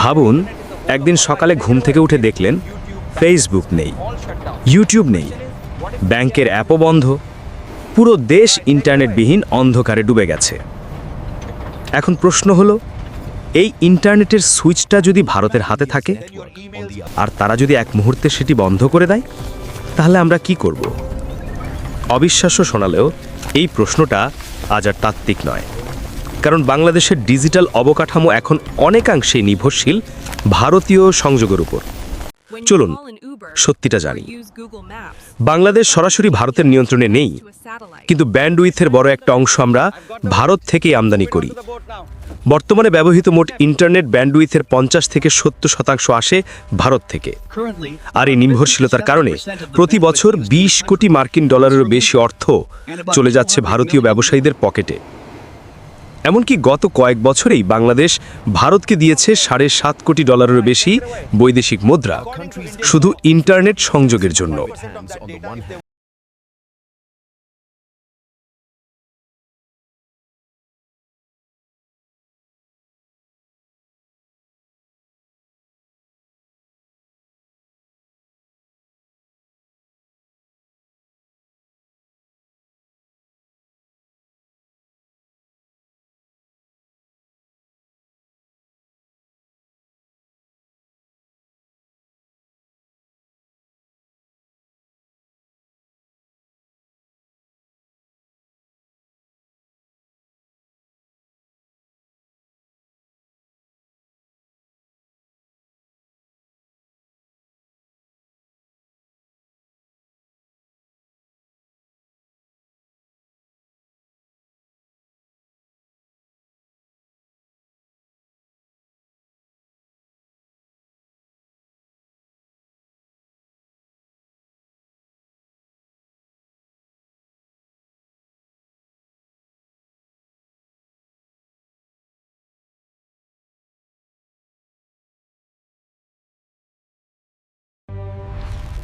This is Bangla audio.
ভাবুন, একদিন সকালে ঘুম থেকে উঠে দেখলেন ফেসবুক নেই ইউটিউব নেই, ব্যাংকের অ্যাপও বন্ধ, পুরো দেশ ইন্টারনেটবিহীন অন্ধকারে ডুবে গেছে। এখন প্রশ্ন হলো, এই ইন্টারনেটের সুইচটা যদি ভারতের হাতে থাকে, আর তারা যদি এক মুহূর্তে সেটি বন্ধ করে দেয়, তাহলে আমরা কি করব? অবিশ্বাস্য শোনালেও এই প্রশ্নটা আজ আর তাত্ত্বিক নয়। কারণ বাংলাদেশের ডিজিটাল অবকাঠামো এখন অনেকাংশে নির্ভরশীল ভারতীয় সংযোগের উপর। চলুন সত্যিটা জানি। বাংলাদেশ সরাসরি ভারতের নিয়ন্ত্রণে নেই কিন্তু ব্যান্ডউইথের বড় একটা অংশ আমরা ভারত থেকেই আমদানি করি। বর্তমানে ব্যবহৃত মোট ইন্টারনেট ব্যান্ডউইথের পঞ্চাশ থেকে সত্তর শতাংশ আসে ভারত থেকে। আর এই নির্ভরশীলতার কারণে প্রতি বছর ২০ কোটি মার্কিন ডলারেরও বেশি অর্থ চলে যাচ্ছে ভারতীয় ব্যবসায়ীদের পকেটে। এমনকি গত কয়েক বছরেই বাংলাদেশ ভারতকে দিয়েছে সাড়ে সাত কোটি ডলারেরও বেশি বৈদেশিক মুদ্রা। শুধু ইন্টারনেট সংযোগের জন্য।